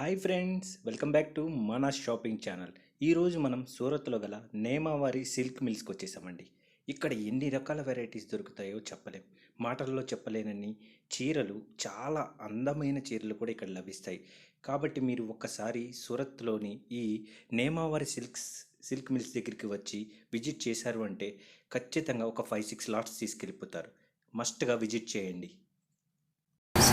Hi friends welcome back to మన shopping channel. ఈరోజు మనం సూరత్లో గల నేమావారి సిల్క్ మిల్స్కి వచ్చేసామండి. ఇక్కడ ఎన్ని రకాల వెరైటీస్ దొరుకుతాయో చెప్పలేం. మాటల్లో చెప్పలేనని చీరలు చాలా అందమైన చీరలు కూడా ఇక్కడ లభిస్తాయి. కాబట్టి మీరు ఒక్కసారి సూరత్లోని ఈ నేమావారి సిల్క్స్ సిల్క్ మిల్స్ దగ్గరికి వచ్చి విజిట్ చేశారు అంటే ఖచ్చితంగా ఒక ఫైవ్ సిక్స్ లాట్స్ తీసుకెళ్ళిపోతారు. మస్ట్గా విజిట్ చేయండి.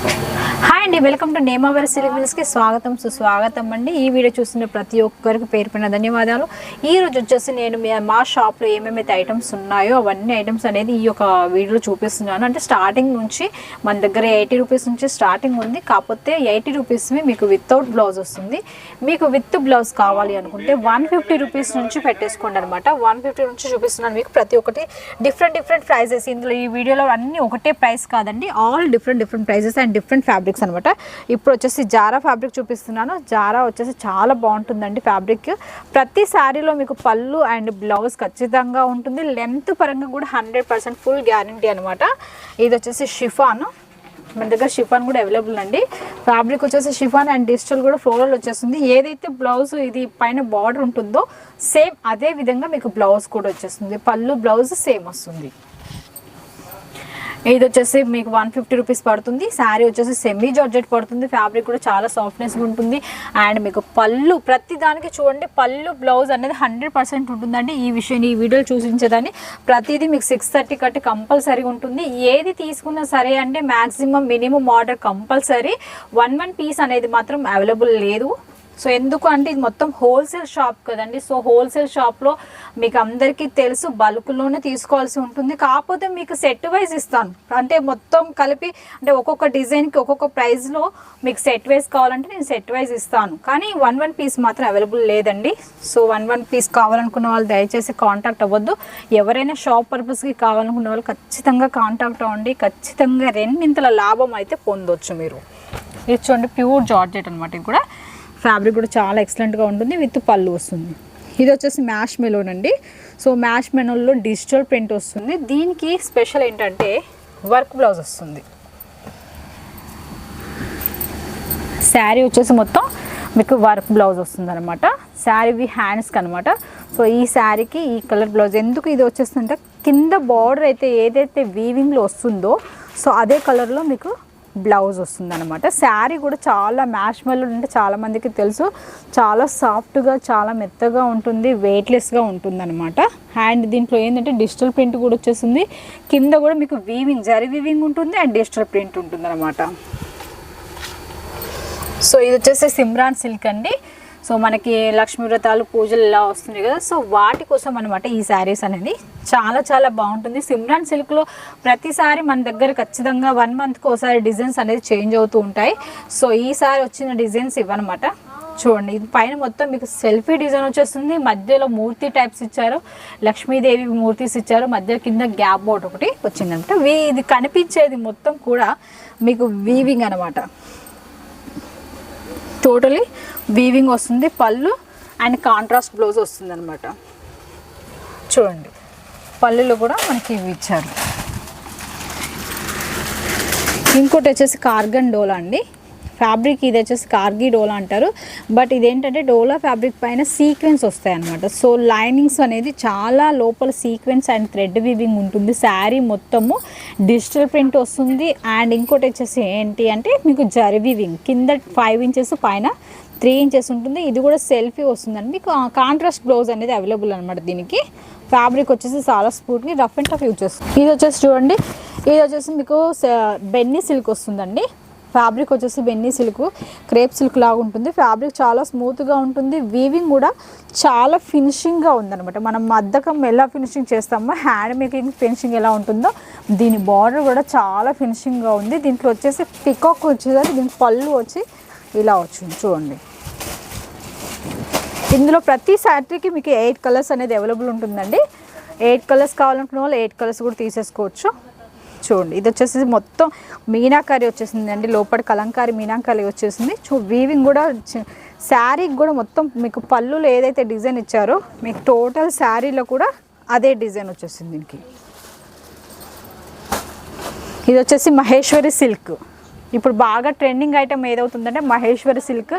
హాయ్ అండి వెల్కమ్ టు నేమావరి సిలిబిల్స్కి స్వాగతం సుస్వాగతం అండి. ఈ వీడియో చూస్తున్న ప్రతి ఒక్కరికి పేరు ధన్యవాదాలు. ఈ రోజు వచ్చేసి నేను మీ- మా షాప్లో ఏమేమైతే ఐటమ్స్ ఉన్నాయో అవన్నీ ఐటమ్స్ అనేది ఈ యొక్క వీడియోలో చూపిస్తున్నాను. అంటే స్టార్టింగ్ నుంచి మన దగ్గర ఎయిటీ రూపీస్ నుంచి స్టార్టింగ్ ఉంది. కాకపోతే ఎయిటీ రూపీస్ మీకు వితౌట్ బ్లౌజ్ వస్తుంది. మీకు విత్ బ్లౌజ్ కావాలి అనుకుంటే వన్ ఫిఫ్టీ రూపీస్ నుంచి పెట్టేసుకోండి అనమాట వన్ ఫిఫ్టీ నుంచి చూపిస్తున్నాను మీకు ప్రతి ఒక్కటి. డిఫరెంట్ డిఫరెంట్ ప్రైజెస్ ఇందులో ఈ వీడియోలో అన్నీ ఒకటే ప్రైస్ కాదండి. All different different prices and different fabrics అనమాట ఇప్పుడు వచ్చేసి జారా ఫ్యాబ్రిక్ చూపిస్తున్నాను. జారా వచ్చేసి చాలా బాగుంటుందండి ఫ్యాబ్రిక్ ప్రతి శారీలో మీకు పళ్ళు అండ్ బ్లౌజ్ ఖచ్చితంగా ఉంటుంది. లెంత్ పరంగా కూడా హండ్రెడ్ పర్సెంట్ ఫుల్ గ్యారంటీ అనమాట ఇది వచ్చేసి షిఫాన్. మన దగ్గర షిఫాన్ కూడా అవైలబుల్ అండి. ఫ్యాబ్రిక్ వచ్చేసి షిఫాన్ అండ్ డిజిటల్ కూడా ఫ్లోరల్ వచ్చేస్తుంది. ఏదైతే బ్లౌజ్ ఇది పైన బార్డర్ ఉంటుందో సేమ్ అదే విధంగా మీకు బ్లౌజ్ కూడా వచ్చేస్తుంది. పళ్ళు బ్లౌజ్ సేమ్ వస్తుంది. ఇది వచ్చేసి మీకు వన్ ఫిఫ్టీ రూపీస్ పడుతుంది. శారీ వచ్చేసి సెమీ జార్జెట్ పడుతుంది. ఫ్యాబ్రిక్ కూడా చాలా సాఫ్ట్నెస్గా ఉంటుంది. అండ్ మీకు పళ్ళు ప్రతి దానికి చూడండి పళ్ళు బ్లౌజ్ అనేది హండ్రెడ్ పర్సెంట్ ఉంటుందండి. ఈ విషయం ఈ వీడియోలో చూసించేదాన్ని ప్రతిదీ మీకు సిక్స్ థర్టీ కట్టి కంపల్సరీ ఉంటుంది. ఏది తీసుకున్నా సరే అంటే maximum minimum order compulsory one one piece అనేది మాత్రం అవైలబుల్ లేదు. సో ఎందుకు అంటే ఇది మొత్తం హోల్సేల్ షాప్ కదండి. సో హోల్సేల్ షాప్లో మీకు అందరికీ తెలుసు బల్క్లోనే తీసుకోవాల్సి ఉంటుంది. కాకపోతే మీకు సెట్ వైజ్ ఇస్తాను. అంటే మొత్తం కలిపి అంటే ఒక్కొక్క డిజైన్కి ఒక్కొక్క ప్రైస్లో మీకు సెట్ వైజ్ కావాలంటే నేను సెట్ వైజ్ ఇస్తాను. కానీ వన్ వన్ పీస్ మాత్రం అవైలబుల్ లేదండి. సో వన్ వన్ పీస్ కావాలనుకున్న వాళ్ళు దయచేసి కాంటాక్ట్ అవ్వద్దు. ఎవరైనా షాప్ పర్పస్కి కావాలనుకున్న వాళ్ళు ఖచ్చితంగా కాంటాక్ట్ అవ్వండి. ఖచ్చితంగా రెండింతల లాభం అయితే పొందొచ్చు మీరు. ఇది చూడండి ప్యూర్ జార్జెట్ అనమాట ఇది కూడా. ఫ్యాబ్రిక్ కూడా చాలా ఎక్సలెంట్గా ఉంటుంది విత్ పళ్ళు వస్తుంది. ఇది వచ్చేసి మ్యాష్ మెలోన్ అండి. సో మ్యాష్ మెలోన్లో డిజిటల్ ప్రింట్ వస్తుంది. దీనికి స్పెషల్ ఏంటంటే వర్క్ బ్లౌజ్ వస్తుంది. శారీ వచ్చేసి మొత్తం మీకు వర్క్ బ్లౌజ్ వస్తుంది అనమాట శారీ హ్యాండ్స్కి అనమాట సో ఈ శారీకి ఈ కలర్ బ్లౌజ్ ఎందుకు ఇది వచ్చేస్తుందంటే కింద బార్డర్ అయితే ఏదైతే వీవింగ్లో వస్తుందో సో అదే కలర్లో మీకు బ్లౌజ్ వస్తుంది అనమాట శారీ కూడా చాలా మ్యాష్మెల్ ఉంటే అంటే తెలుసు. చాలా సాఫ్ట్గా చాలా మెత్తగా ఉంటుంది వెయిట్లెస్గా ఉంటుంది అనమాట అండ్ దీంట్లో ఏంటంటే డిజిటల్ ప్రింట్ కూడా వచ్చేసింది కింద కూడా మీకు వీవింగ్ జరి వీవింగ్ ఉంటుంది అండ్ డిజిటల్ ప్రింట్ ఉంటుంది అనమాట సో ఇది వచ్చేసి సిమ్రాన్ సిల్క్ అండి. సో మనకి లక్ష్మీ వ్రతాలు పూజలు ఇలా వస్తున్నాయి కదా. సో వాటి కోసం అనమాట ఈ శారీస్ అనేది చాలా చాలా బాగుంటుంది. సిమ్రాన్ సిల్క్లో ప్రతిసారి మన దగ్గర ఖచ్చితంగా వన్ మంత్కి ఒకసారి డిజైన్స్ అనేది చేంజ్ అవుతూ ఉంటాయి. సో ఈసారి వచ్చిన డిజైన్స్ ఇవ్వనమాట. చూడండి ఇది పైన మొత్తం మీకు సెల్ఫీ డిజైన్ వచ్చేస్తుంది. మధ్యలో మూర్తి టైప్స్ ఇచ్చారు. లక్ష్మీదేవి మూర్తిస్ ఇచ్చారు. మధ్య కింద గ్యాప్ బోర్డ్ ఒకటి వచ్చిందనమాట. వీ ఇది కనిపించేది మొత్తం కూడా మీకు వీవింగ్ అనమాట టోటలీ వీవింగ్ వస్తుంది పళ్ళు అండ్ కాంట్రాస్ట్ బ్లౌజ్ వస్తుంది అనమాట చూడండి పళ్ళులో కూడా మనకి ఇవి ఇచ్చారు. ఇంకోటి వచ్చేసి కార్గన్ డోలా అండి. ఫ్యాబ్రిక్ ఇది వచ్చేసి కార్గీ డోలా అంటారు. బట్ ఇదేంటంటే డోలా ఫ్యాబ్రిక్ పైన సీక్వెన్స్ వస్తాయి అనమాట సో లైనింగ్స్ అనేది చాలా లోపల సీక్వెన్స్ అండ్ థ్రెడ్ వీవింగ్ ఉంటుంది. శారీ మొత్తము డిజిటల్ ప్రింట్ వస్తుంది. అండ్ ఇంకోటి వచ్చేసి ఏంటి అంటే మీకు జరి వీవింగ్ కింద ఫైవ్ ఇంచెస్ పైన త్రీ ఇంచెస్ ఉంటుంది. ఇది కూడా సెల్ఫీ వస్తుందండి మీకు కాంట్రాస్ట్ బ్లౌజ్ అనేది అవైలబుల్ అనమాట దీనికి. ఫ్యాబ్రిక్ వచ్చేసి చాలా స్పూట్ని రఫ్ అండ్ టఫ్ యూజ్ చేస్తుంది. ఇది వచ్చేసి చూడండి. ఇది వచ్చేసి మీకు బెన్నీ సిల్క్ వస్తుందండి. ఫ్యాబ్రిక్ వచ్చేసి వెన్నీ సిల్క్ క్రేప్ సిల్క్ లాగా ఉంటుంది. ఫ్యాబ్రిక్ చాలా స్మూత్గా ఉంటుంది. వీవింగ్ కూడా చాలా ఫినిషింగ్గా ఉందనమాట మనం మద్దకం ఎలా ఫినిషింగ్ చేస్తామో హ్యాండ్ మేకింగ్ ఫినిషింగ్ ఎలా ఉంటుందో దీని బార్డర్ కూడా చాలా ఫినిషింగ్గా ఉంది. దీంట్లో వచ్చేసి పికాక్ వచ్చేసరికి దీనికి పళ్ళు వచ్చి ఇలా వచ్చింది. చూడండి. ఇందులో ప్రతి శారీకి మీకు ఎయిట్ కలర్స్ అనేది అవైలబుల్ ఉంటుందండి. ఎయిట్ కలర్స్ కావాలనుకున్న వాళ్ళు ఎయిట్ కలర్స్ కూడా తీసేసుకోవచ్చు. చూడండి. ఇది వచ్చేసి మొత్తం మీనాకారి వచ్చేసింది అండి లోపల కలంకారి మీనాకారి వచ్చేసింది. చూ వీవింగ్ కూడా శారీకి కూడా మొత్తం మీకు పళ్ళులో ఏదైతే డిజైన్ ఇచ్చారో మీకు టోటల్ శారీలో కూడా అదే డిజైన్ వచ్చేసింది దీనికి. ఇది వచ్చేసి మహేశ్వరి సిల్క్. ఇప్పుడు బాగా ట్రెండింగ్ ఐటమ్ ఏదవుతుందంటే మహేశ్వరి సిల్క్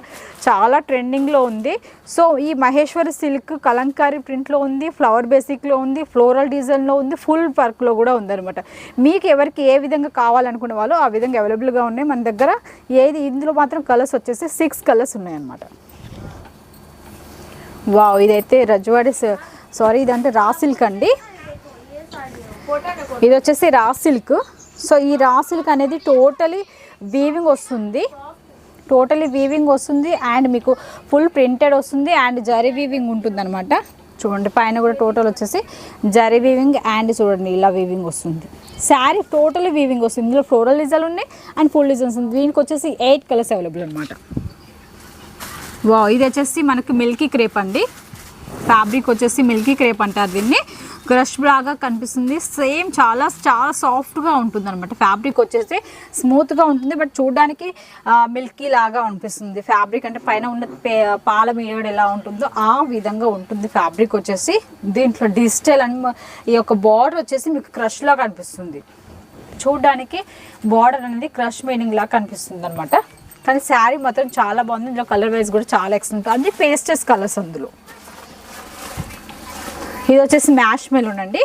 చాలా ట్రెండింగ్లో ఉంది. సో ఈ మహేశ్వరి సిల్క్ కలంకారీ ప్రింట్లో ఉంది ఫ్లవర్ బేసిక్లో ఉంది ఫ్లోరల్ డిజైన్లో ఉంది ఫుల్ వర్క్లో కూడా ఉందనమాట మీకు ఎవరికి ఏ విధంగా కావాలనుకునే వాళ్ళు ఆ విధంగా అవైలబుల్గా ఉన్నాయి. మన దగ్గర ఏది ఇందులో మాత్రం కలర్స్ వచ్చేసి సిక్స్ కలర్స్ ఉన్నాయన్నమాట. వావ్ ఇదైతే రజవాడి సారీ ఇదంటే రా సిల్క్ అండి. ఇది వచ్చేసి రా సిల్క్ సో ఈ రా సిల్క్ అనేది టోటలీ వీవింగ్ వస్తుంది. టోటలీ వీవింగ్ వస్తుంది అండ్ మీకు ఫుల్ ప్రింటెడ్ వస్తుంది అండ్ జరీ వీవింగ్ ఉంటుంది అనమాట చూడండి పైన కూడా టోటల్ వచ్చేసి జరీ వీవింగ్ అండ్ చూడండి ఇలా వీవింగ్ వస్తుంది. శారీ టోటలీ వీవింగ్ వస్తుంది. ఇందులో ఫ్లోరల్ డిజైన్ ఉన్నాయి అండ్ ఫుల్ డిజైన్స్ ఉంది దీనికి వచ్చేసి ఎయిట్ కలర్స్ అవైలబుల్ అనమాట వా ఇది వచ్చేసి మనకు మిల్కీ క్రేప్ అండి. ఫ్యాబ్రిక్ వచ్చేసి మిల్కీ క్రేప్ అంటారు దీన్ని. క్రష్ లాగా కనిపిస్తుంది. సేమ్ చాలా చాలా సాఫ్ట్గా ఉంటుంది అనమాట ఫ్యాబ్రిక్ వచ్చేసి స్మూత్గా ఉంటుంది. బట్ చూడడానికి మిల్కీ లాగా అనిపిస్తుంది. ఫ్యాబ్రిక్ అంటే పైన ఉన్న పే- పాల మీడ ఎలా ఉంటుందో ఆ విధంగా ఉంటుంది ఫ్యాబ్రిక్ వచ్చేసి. దీంట్లో డిజిటల్ అని ఈ యొక్క బార్డర్ వచ్చేసి మీకు క్రష్ కనిపిస్తుంది చూడడానికి బార్డర్ అనేది క్రష్ మీనింగ్ లాగా కనిపిస్తుంది అనమాట కానీ శారీ మాత్రం చాలా బాగుంది. ఇందులో కలర్ వైజ్ కూడా చాలా ఎక్సలెంట్. అన్ని పేస్టెస్ కలర్స్ అందులో. ఇది వచ్చేసి మ్యాష్ మెలూన్ అండి.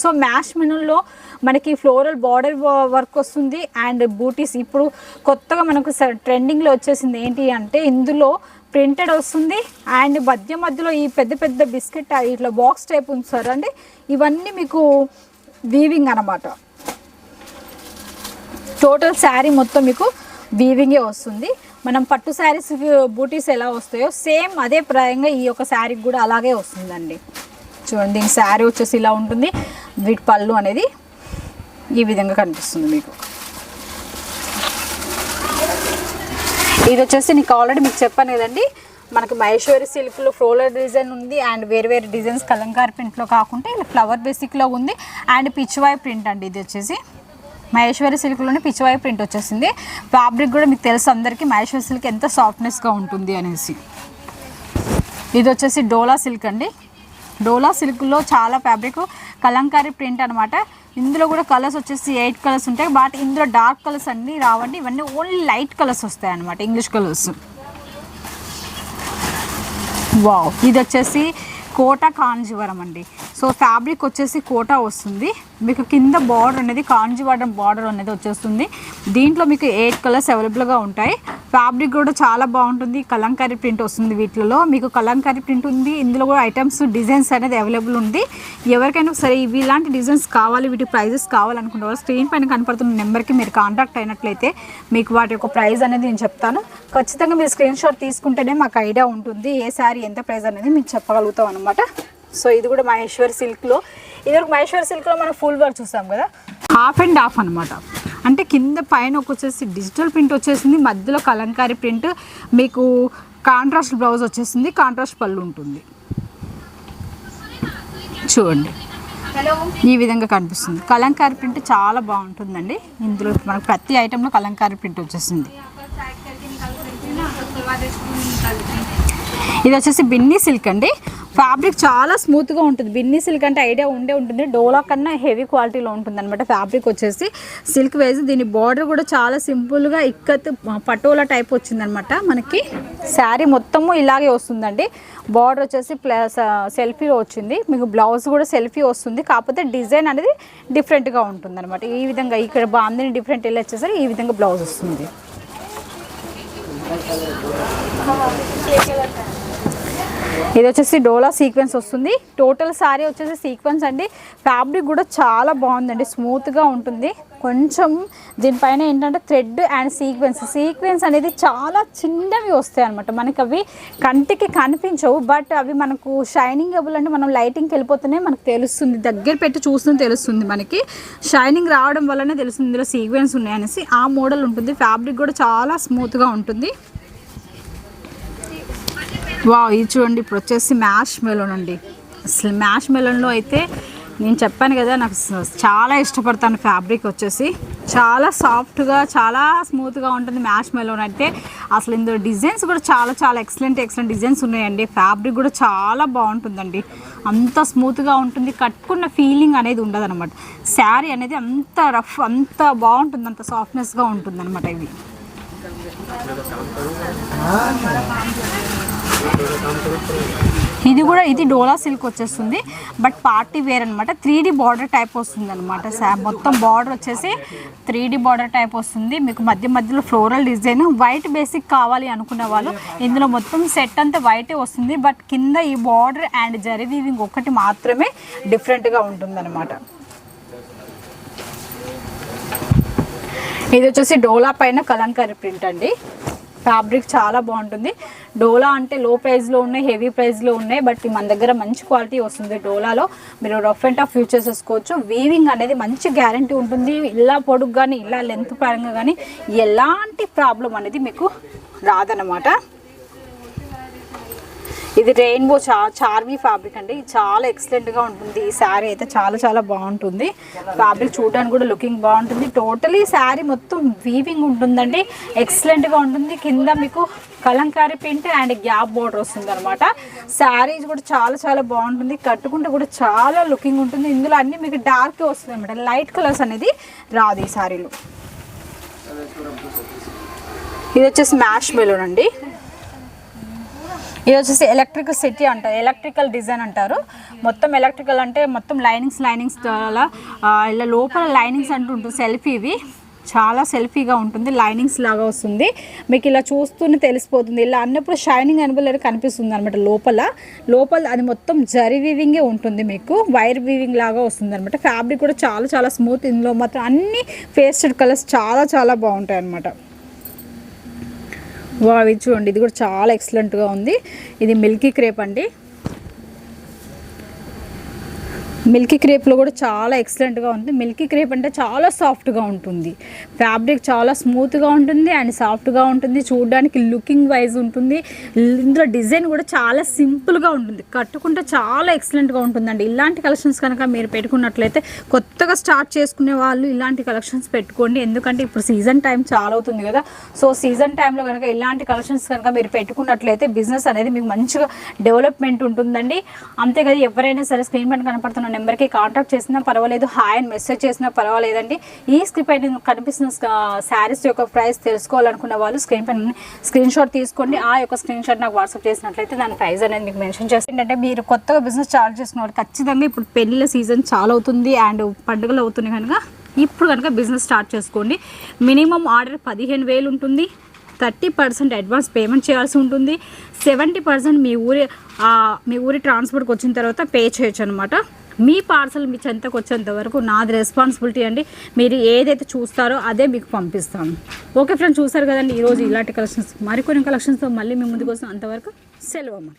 సో మ్యాష్ మెలూన్లో మనకి ఫ్లోరల్ బార్డర్ వర్క్ వస్తుంది అండ్ బూటీస్ ఇప్పుడు కొత్తగా మనకు ట్రెండింగ్లో వచ్చేసింది ఏంటి అంటే ఇందులో ప్రింటెడ్ వస్తుంది అండ్ మధ్య మధ్యలో ఈ పెద్ద పెద్ద బిస్కెట్ ఇట్లా బాక్స్ టైప్ ఉంది సార్ అండి. ఇవన్నీ మీకు వీవింగ్ అన్నమాట. టోటల్ శారీ మొత్తం మీకు వీవింగే వస్తుంది. మనం పట్టు శారీస్ బూటీస్ ఎలా వస్తాయో సేమ్ అదే ప్రాయంగా ఈ యొక్క శారీకి కూడా అలాగే వస్తుందండి. చూడండి దీని శారీ వచ్చేసి ఇలా ఉంటుంది. వీటి పళ్ళు అనేది ఈ విధంగా కనిపిస్తుంది మీకు. ఇది వచ్చేసి నీకు ఆల్రెడీ మీకు చెప్పాను కదండి. మనకు మహేశ్వరి సిల్క్లో ఫ్లోలర్ డిజైన్ ఉంది అండ్ వేరు వేరు డిజైన్స్ కలంకార్ ప్రింట్లో కాకుండా ఇలా ఫ్లవర్ బేసిక్లో ఉంది అండ్ పిచ్చివాయి ప్రింట్ అండి ఇది వచ్చేసి. మహేశ్వరి సిల్క్లోనే పిచ్చివాయి ప్రింట్ వచ్చేసింది. ఫ్యాబ్రిక్ కూడా మీకు తెలుసు అందరికీ మహేశ్వరి సిల్క్ ఎంత సాఫ్ట్నెస్గా ఉంటుంది అనేసి. ఇది వచ్చేసి డోలా సిల్క్ అండి. డోలా సిల్క్లో చాలా ఫ్యాబ్రిక్ కలంకారీ ప్రింట్ అనమాట ఇందులో కూడా కలర్స్ వచ్చేసి ఎయిట్ కలర్స్ ఉంటాయి. బట్ ఇందులో డార్క్ కలర్స్ అన్నీ రావండి. ఇవన్నీ ఓన్లీ లైట్ కలర్స్ వస్తాయి అనమాట ఇంగ్లీష్ కలర్స్. వావ్! ఇది వచ్చేసి కోట కాంజీవరం అండి. సో ఫ్యాబ్రిక్ వచ్చేసి కోట వస్తుంది. మీకు కింద బార్డర్ అనేది కాంజీవరం బార్డర్ అనేది వచ్చేస్తుంది. దీంట్లో మీకు ఎయిట్ కలర్స్ అవైలబుల్గా ఉంటాయి. ఫ్యాబ్రిక్ కూడా చాలా బాగుంటుంది. కలంకారీ ప్రింట్ వస్తుంది వీటిలో మీకు కలంకారీ ప్రింట్ ఉంది. ఇందులో కూడా ఐటమ్స్ డిజైన్స్ అనేది అవైలబుల్ ఉంది. ఎవరికైనా సరే ఇవి ఇలాంటి డిజైన్స్ కావాలి వీటి ప్రైజెస్ కావాలనుకుంటే వాళ్ళు స్క్రీన్ పైన కనపడుతున్న నెంబర్కి మీరు కాంటాక్ట్ అయినట్లయితే మీకు వాటి యొక్క ప్రైస్ అనేది నేను చెప్తాను. ఖచ్చితంగా మీరు స్క్రీన్ షాట్ తీసుకుంటేనే మాకు ఐడియా ఉంటుంది. ఏ శారీ ఎంత ప్రైస్ అనేది మేము చెప్పగలుగుతాం అనమాట సో ఇది కూడా మహేశ్వర్ సిల్క్లో. ఇదివరకు మహేశ్వర్ సిల్క్లో మనం ఫుల్ వర్క్ చూస్తాం కదా? హాఫ్ అండ్ హాఫ్ అనమాట అంటే కింద పైన ఒక వచ్చేసి డిజిటల్ ప్రింట్ వచ్చేసింది మధ్యలో కలంకారీ ప్రింట్ మీకు కాంట్రాస్ట్ బ్లౌజ్ వచ్చేసింది కాంట్రాస్ట్ పళ్ళు ఉంటుంది. చూడండి. ఈ విధంగా కనిపిస్తుంది. కలంకారీ ప్రింట్ చాలా బాగుంటుందండి. ఇందులో మనకు ప్రతి ఐటెంలో కలంకారీ ప్రింట్ వచ్చేసింది. ఇది వచ్చేసి బిన్నీ సిల్క్ అండి. ఫ్యాబ్రిక్ చాలా స్మూత్గా ఉంటుంది. బిన్నీ సిల్క్ అంటే ఐడియా ఉండే ఉంటుంది. డోలా కన్నా హెవీ క్వాలిటీలో ఉంటుంది అనమాట ఫ్యాబ్రిక్ వచ్చేసి. సిల్క్ వేసి దీని బార్డర్ కూడా చాలా సింపుల్గా ఇక్కత్ పటోలా టైప్ వచ్చిందనమాట మనకి. శారీ మొత్తము ఇలాగే వస్తుందండి. బార్డర్ వచ్చేసి ప్లస్ సెల్ఫీలో వచ్చింది. మీకు బ్లౌజ్ కూడా సెల్ఫీ వస్తుంది. కాకపోతే డిజైన్ అనేది డిఫరెంట్గా ఉంటుంది అనమాట ఈ విధంగా ఇక్కడ బాందిని డిఫరెంట్ వెళ్ళి వచ్చేసరికి ఈ విధంగా బ్లౌజ్ వస్తుంది. ఇది వచ్చేసి డోలా సీక్వెన్స్ వస్తుంది. టోటల్ శారీ వచ్చేసి సీక్వెన్స్ అండి. ఫ్యాబ్రిక్ కూడా చాలా బాగుందండి. స్మూత్గా ఉంటుంది. కొంచెం దీనిపైన ఏంటంటే థ్రెడ్ అండ్ సీక్వెన్స్ సీక్వెన్స్ అనేది చాలా చిన్నవి వస్తాయి అనమాట మనకి అవి కంటికి కనిపించవు బట్ అవి మనకు షైనింగ్ అబుల్ అంటే మనం లైటింగ్కి వెళ్ళిపోతేనే మనకు తెలుస్తుంది. దగ్గర పెట్టి చూస్తుంది తెలుస్తుంది మనకి. షైనింగ్ రావడం వల్లనే తెలుస్తుంది. ఇందులో సీక్వెన్స్ ఉన్నాయనేసి ఆ మోడల్ ఉంటుంది. ఫ్యాబ్రిక్ కూడా చాలా స్మూత్గా ఉంటుంది. వావ్ ఇది చూడండి ఇప్పుడు వచ్చేసి మ్యాష్ మెలోన్ అండి. అసలు మ్యాష్ మెలోన్లో అయితే నేను చెప్పాను కదా నాకు చాలా ఇష్టపడతాను ఫ్యాబ్రిక్ వచ్చేసి. చాలా సాఫ్ట్గా చాలా స్మూత్గా ఉంటుంది మ్యాష్ మెలోన్ అయితే. అసలు ఇందులో డిజైన్స్ కూడా చాలా చాలా ఎక్సలెంట్ ఎక్సలెంట్ డిజైన్స్ ఉన్నాయండి. ఫ్యాబ్రిక్ కూడా చాలా బాగుంటుందండి. అంత స్మూత్గా ఉంటుంది కట్టుకున్న ఫీలింగ్ అనేది ఉండదు అనమాట శారీ అనేది అంత రఫ్ అంత బాగుంటుంది అంత సాఫ్ట్నెస్గా ఉంటుంది అనమాట ఇవి. ఇది కూడా ఇది డోలా సిల్క్ వచ్చేస్తుంది. బట్ పార్టీ వేర్ అనమాట త్రీ డి బార్డర్ టైప్ వస్తుంది అనమాట మొత్తం బార్డర్ వచ్చేసి త్రీ డి బార్డర్ టైప్ వస్తుంది. మీకు మధ్య మధ్యలో ఫ్లోరల్ డిజైన్ వైట్ బేసిక్ కావాలి అనుకున్న వాళ్ళు ఇందులో మొత్తం సెట్ అంతా వైటే వస్తుంది. బట్ కింద ఈ బార్డర్ అండ్ జరీ వీవింగ్ ఒకటి మాత్రమే డిఫరెంట్గా ఉంటుంది ఇది వచ్చేసి డోలా పైన కలంకారీ ప్రింట్ అండి. ఫ్యాబ్రిక్ చాలా బాగుంటుంది. డోలా అంటే లో ప్రైస్లో ఉన్నాయి హెవీ ప్రైస్లో ఉన్నాయి బట్ మన దగ్గర మంచి క్వాలిటీ వస్తుంది డోలాలో. మీరు రఫ్ అండ్ టఫ్ యూజ్ చేసుకోవచ్చు వీవింగ్ అనేది మంచి గ్యారంటీ ఉంటుంది. ఇలా పొడుగు కానీ ఇలా లెంత్ పరంగా కానీ ఎలాంటి ప్రాబ్లం అనేది మీకు రాదనమాట ఇది రెయిన్బో చా చార్మీ ఫ్యాబ్రిక్ అండి. చాలా ఎక్సలెంట్గా ఉంటుంది. ఈ శారీ అయితే చాలా చాలా బాగుంటుంది. ఫ్యాబ్రిక్ చూడడానికి కూడా లుకింగ్ బాగుంటుంది. టోటలీ శారీ మొత్తం వీవింగ్ ఉంటుందండి. ఎక్సలెంట్గా ఉంటుంది. కింద మీకు kalamkari print and gap border వస్తుంది అనమాట శారీస్ కూడా చాలా చాలా బాగుంటుంది. కట్టుకుంటే కూడా చాలా లుకింగ్ ఉంటుంది. ఇందులో అన్ని మీకు డార్క్ వస్తుంది అనమాట లైట్ కలర్స్ అనేది రాదు ఈ శారీలో. ఇది వచ్చేసి మ్యాష్ మెలోన్ అండి. ఇది వచ్చేసి ఎలక్ట్రిక్ సిటీ అంటారు ఎలక్ట్రికల్ డిజైన్ అంటారు. మొత్తం ఎలక్ట్రికల్ అంటే మొత్తం లైనింగ్స్ లైనింగ్స్ అలా ఇలా లోపల లైనింగ్స్ అంటుంటుంది సెల్ఫీ ఇవి. చాలా సెల్ఫీగా ఉంటుంది లైనింగ్స్ లాగా వస్తుంది. మీకు ఇలా చూస్తూనే తెలిసిపోతుంది. ఇలా అన్నప్పుడు షైనింగ్ అనుభవం కనిపిస్తుంది అనమాట లోపల. లోపల అది మొత్తం జరి వీవింగే ఉంటుంది మీకు. వైర్ వీవింగ్ లాగా వస్తుంది అనమాట ఫ్యాబ్రిక్ కూడా చాలా చాలా స్మూత్ ఇందులో మాత్రం అన్ని పేస్టెడ్ కలర్స్ చాలా చాలా బాగుంటాయి అనమాట వా ఇది చూడండి ఇది కూడా చాలా ఎక్సలెంట్గా ఉంది. ఇది మిల్కీ క్రేప్ అండి. మిల్కీ క్రేప్లో కూడా చాలా ఎక్సలెంట్గా ఉంది మిల్కీ క్రేప్ అంటే చాలా సాఫ్ట్గా ఉంటుంది. ఫ్యాబ్రిక్ చాలా స్మూత్గా ఉంటుంది అండ్ సాఫ్ట్గా ఉంటుంది. చూడడానికి లుకింగ్ వైజ్ ఉంటుంది. ఇందులో డిజైన్ కూడా చాలా సింపుల్గా ఉంటుంది. కట్టుకుంటే చాలా ఎక్సలెంట్గా ఉంటుందండి. ఇలాంటి కలెక్షన్స్ కనుక మీరు పెట్టుకున్నట్లయితే కొత్తగా స్టార్ట్ చేసుకునే వాళ్ళు ఇలాంటి కలెక్షన్స్ పెట్టుకోండి. ఎందుకంటే ఇప్పుడు సీజన్ టైం చాలా అవుతుంది కదా. సో సీజన్ టైంలో కనుక ఇలాంటి కలెక్షన్స్ కనుక మీరు పెట్టుకున్నట్లయితే బిజినెస్ అనేది మీకు మంచిగా డెవలప్మెంట్ ఉంటుందండి. అంతే కదా ఎవరైనా సరే స్క్రీన్ పైన కనపడుతున్న నెంబర్కి కాంటాక్ట్ చేసినా పర్వాలేదు హాయ్ అని మెసేజ్ చేసినా పర్వాలేదండి. ఈ స్క్రీన్ పైన కనిపిస్తున్న శారీస్ యొక్క ప్రైస్ తెలుసుకోవాలనుకున్న వాళ్ళు స్క్రీన్ పైన స్క్రీన్ షాట్ తీసుకోండి. ఆ యొక్క స్క్రీన్ షాట్ నాకు వాట్సాప్ చేసినట్లయితే దాని ప్రైస్ అనేది మీకు మెన్షన్ చేసి ఏంటంటే మీరు కొత్తగా బిజినెస్ స్టార్ట్ చేసిన వాళ్ళు ఖచ్చితంగా ఇప్పుడు పెళ్ళిళ్ళ సీజన్ చాలా అవుతుంది అండ్ పండుగలు అవుతున్నాయి కనుక ఇప్పుడు కనుక బిజినెస్ స్టార్ట్ చేసుకోండి. మినిమం ఆర్డర్ పదిహేను వేలు ఉంటుంది. థర్టీ పర్సెంట్ అడ్వాన్స్ పేమెంట్ చేయాల్సి ఉంటుంది. సెవెంటీ పర్సెంట్ మీ ఊరి మీ ఊరి ట్రాన్స్పోర్ట్కి వచ్చిన తర్వాత పే చేయొచ్చు అనమాట మీ పార్సల్ మీ చెంతకు వచ్చేంత వరకు నాది రెస్పాన్సిబిలిటీ అండి. మీరు ఏదైతే చూస్తారో అదే మీకు పంపిస్తాను ఓకే ఫ్రెండ్స్ చూసారు కదండి ఈరోజు ఇలాంటి కలెక్షన్స్ మరికొన్ని కలెక్షన్స్తో మళ్ళీ మీ ముందుకు వస్తాం. అంతవరకు సెలవు అమ్మ.